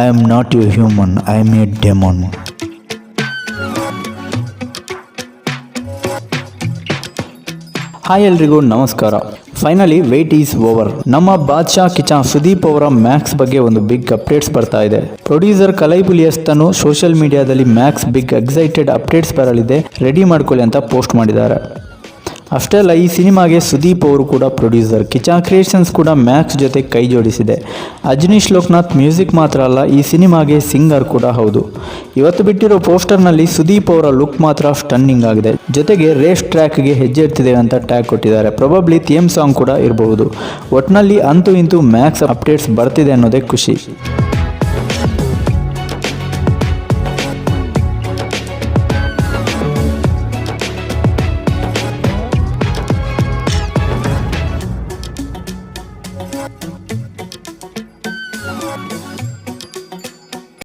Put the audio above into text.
I am not you human I am a demon hi ಎಲ್ರಿಗೂ, ನಮಸ್ಕಾರ. Finally wait is over ನಮ್ಮ ಬಾದ್ಶಾ ಕಿಚಾ ಸುದೀಪ್ ಅವರ Max ಬಗ್ಗೆ ಒಂದು ಬಿಗ್ ಅಪ್ಡೇಟ್ಸ್ ಬರ್ತಾ ಇದೆ. ಪ್ರೊಡ್ಯೂಸರ್ ಕಲೈಬುಲಿಯಸ್ ತನು ಸೋಷಿಯಲ್ ಮೀಡಿಯಾದಲ್ಲಿ ಮ್ಯಾಕ್ಸ್ ಬಿಗ್ ಎಕ್ಸೈಟೆಡ್ ಅಪ್ಡೇಟ್ಸ್ ಬರಲಿದೆ. ರೆಡಿ ಮಾಡ್ಕೊಳ್ಳಿ ಅಂತ ಪೋಸ್ಟ್ ಮಾಡಿದ್ದಾರೆ. ಅಷ್ಟೇ ಅಲ್ಲ, ಈ ಸಿನಿಮಾಗೆ ಸುದೀಪ್ ಅವರು ಕೂಡ ಪ್ರೊಡ್ಯೂಸರ್ ಕಿಚಾ ಕ್ರಿಯೇಷನ್ಸ್ ಕೂಡ ಮ್ಯಾಕ್ಸ್ ಜೊತೆ ಕೈ ಜೋಡಿಸಿದೆ. ಅಜನೀಶ್ ಲೋಕನಾಥ್ ಮ್ಯೂಸಿಕ್ ಮಾತ್ರ ಅಲ್ಲ, ಈ ಸಿನಿಮಾಗೆ ಸಿಂಗರ್ ಕೂಡ ಹೌದು. ಇವತ್ತು ಬಿಟ್ಟಿರೋ ಪೋಸ್ಟರ್ನಲ್ಲಿ ಸುದೀಪ್ ಅವರ ಲುಕ್ ಮಾತ್ರ ಸ್ಟನ್ನಿಂಗ್ ಆಗಿದೆ. ಜೊತೆಗೆ ರೇಸ್ ಟ್ರ್ಯಾಕ್ಗೆ ಹೆಜ್ಜೆ ಇರ್ತಿದೆ ಅಂತ ಟ್ಯಾಗ್ ಕೊಟ್ಟಿದ್ದಾರೆ. ಪ್ರೊಬಬ್ಲಿ ಥೀಮ್ ಸಾಂಗ್ ಕೂಡ ಇರಬಹುದು. ಒಟ್ನಲ್ಲಿ ಅಂತೂ ಇಂತೂ ಮ್ಯಾಕ್ಸ್ ಅಪ್ಡೇಟ್ಸ್ ಬರ್ತಿದೆ ಅನ್ನೋದೇ ಖುಷಿ.